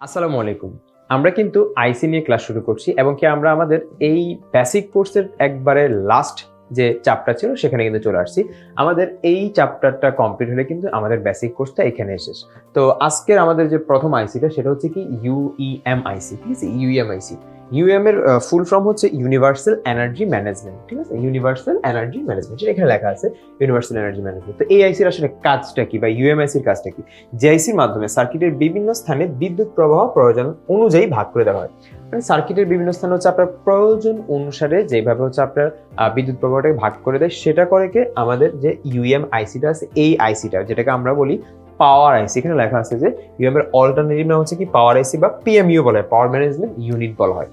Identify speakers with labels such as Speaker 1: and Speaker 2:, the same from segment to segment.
Speaker 1: আসসালামু আলাইকুম। আমরা কিন্তু আইসি নিয়ে ক্লাস শুরু করছি এবং কি আমরা আমাদের এই বেসিক কোর্সের একবারে লাস্ট যে চাপটা ছিল সেখানে কিন্তু চলে আসছি। আমাদের এই চ্যাপ্টারটা কমপ্লিট হলে কিন্তু আমাদের বেসিক কোর্সটা এখানে শেষ। তো আজকের আমাদের যে প্রথম আইসিটা সেটা হচ্ছে কি ইউইএম আইসি ঠিক আছে? ইউএম আইসি ইউএম এর ফুল ফর্ম হচ্ছে ইউনিভার্সাল এনার্জি ম্যানেজমেন্ট ঠিক আছে? ইউনিভার্সাল এনার্জি ম্যানেজমেন্ট যেটা এখানে লেখা আছে ইউনিভার্সাল এনার্জি ম্যানেজমেন্ট তো এই আইসির আসলে কাজটা কি বা ইউএমআইসির কাজটা কি? জেআইসির মাধ্যমে সার্কিটের বিভিন্ন স্থানে বিদ্যুৎ প্রবাহ প্রয়োজন অনুযায়ী ভাগ করে দেওয়া হয়। মানে সার্কিটের বিভিন্ন স্থানে হচ্ছে আপনার প্রয়োজন অনুসারে যেভাবে হচ্ছে আপনার বিদ্যুৎ প্রবাহটাকে ভাগ করে দেয়, সেটা করে কে? আমাদের যে ইউএম আইসিটা আছে এই আইসিটা যেটাকে আমরা বলি পাওয়ার আইসি এখানে লেখা আছে যে ইউএম এর অল্টারনেটিভ নাম হচ্ছে কি? পাওয়ার আইসি বা পিএমইউ বলা হয় পাওয়ার ম্যানেজমেন্ট ইউনিট বলা হয়।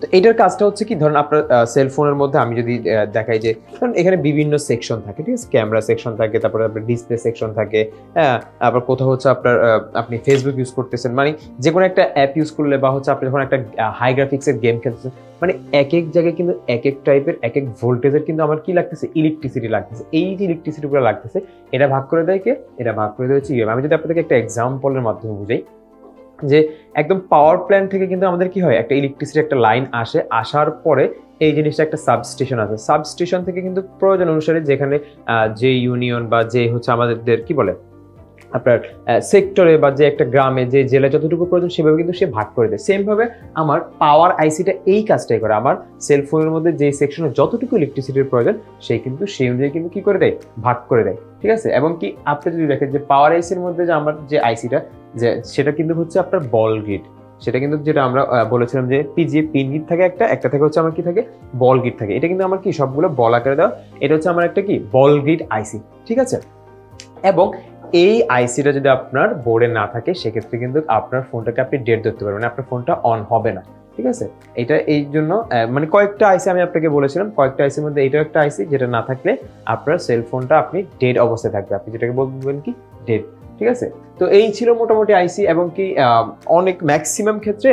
Speaker 1: তো এটার কাজটা হচ্ছে কি, ধরুন আপনার সেলফোনের মধ্যে আমি যদি দেখাই যে, ধরুন এখানে বিভিন্ন সেকশন থাকে, ঠিক আছে? ক্যামেরা সেকশন থাকে, তারপরে আপনার ডিসপ্লে সেকশন থাকে হ্যাঁ? আবার কোথাও হচ্ছে আপনার আপনি ফেসবুক ইউজ করতেছেন মানে যে কোনো একটা অ্যাপ ইউজ করলে বা হচ্ছে আপনি যখন একটা হাই গ্রাফিক্সের গেম খেলতেছেন মানে এক এক জায়গায় কিন্তু এক এক টাইপের এক এক ভোল্টেজের কিন্তু আমার কি লাগতেছে? ইলেকট্রিসিটি লাগতেছে। এই যে ইলেকট্রিসিটিগুলো লাগতেছে, এটা ভাগ করে দেয় কে? এটা ভাগ করে দেয় হচ্ছে আমি যদি আপনাদেরকে একটা এক্সাম্পলের মাধ্যমে বুঝাই যে একদম পাওয়ার প্ল্যান্ট থেকে কিন্তু আমাদের কি হয়? একটা ইলেকট্রিসিটি একটা লাইন আসে, আসার পরে এই জিনিসটা একটা সাবস্টেশন আছে সাবস্টেশন থেকে কিন্তু প্রয়োজন অনুসারে যেখানে যে ইউনিয়ন বা যে হচ্ছে আমাদের, কি বলে? আপনার সেক্টরে বা যে একটা গ্রামে, যে জেলায় যতটুকু প্রয়োজন সেভাবে কিন্তু সে ভাগ করে দেয়। সেম ভাবে আমার পাওয়ার আইসিটা এই কাজটাই করে। আমার সেলফোনের মধ্যে যে সেকশনে যতটুকু ইলেকট্রিসিটির প্রয়োজন সেই কিন্তু সেই অনুযায়ী কিন্তু কি করে দেয়? ভাগ করে দেয়। ঠিক আছে? এবং কি আপনি যদি দেখেন যে পাওয়ার আইসির মধ্যে যে আমার যে আইসিটা যে সেটা কিন্তু হচ্ছে আপনার বল গ্রিড সেটা কিন্তু যেটা আমরা বলেছিলাম যে পিজি পিন গিট থাকে একটা একটা থেকে হচ্ছে আমার কি থাকে? বল গিট থাকে। এটা কিন্তু আমার কি সবগুলো বল আকারে দেওয়া। এটা হচ্ছে আমার একটা কি? বল গ্রিড আইসি ঠিক আছে? এবং এই আইসিটা যদি আপনার বোর্ডে না থাকে, সেক্ষেত্রে কিন্তু আপনার ফোনটাকে আপনি ডেট ধরতে পারবেন আপনার ফোনটা অন হবে না। ঠিক আছে? এটা এই জন্য মানে কয়েকটা আইসি আমি আপনাকে বলেছিলাম, কয়েকটা আইসির মধ্যে এটাও একটা আইসি যেটা না থাকলে আপনার সেলফোনটা আপনি ডেড অবস্থায় থাকবে। আপনি যেটাকে বলবেন কি? ডেড ঠিক আছে? তো এই ছিল মোটামুটি আইসি এবং কি অনেক ম্যাক্সিমাম ক্ষেত্রে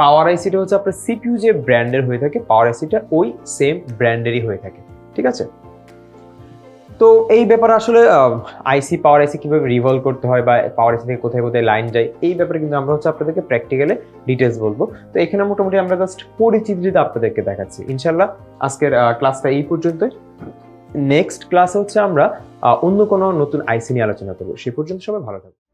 Speaker 1: পাওয়ার আইসিটা হচ্ছে আপনার সিপিউ যে ব্র্যান্ডের হয়ে থাকে পাওয়ার আইসিটা ওই সেম ব্র্যান্ডেরই হয়ে থাকে। ঠিক আছে? তো এই ব্যাপারে আসলে আইসি পাওয়ার আইসি কীভাবে রিভলভ করতে হয় বা পাওয়ার আইসি থেকে কোথায় কোথায় লাইন যায়, এই ব্যাপারে কিন্তু আমরা হচ্ছে আপনাদেরকে প্র্যাকটিক্যালে ডিটেলস বলব। তো এখানে মোটামুটি আমরা জাস্ট পরিচিতিটা আপনাদেরকে দেখাচ্ছি। ইনশাল্লাহ আজকের ক্লাসটা এই পর্যন্তই। নেক্সট ক্লাস হচ্ছে আমরা অন্য কোনো নতুন আইসি নিয়ে আলোচনা করব। সে পর্যন্ত সবাই ভালো থাকবে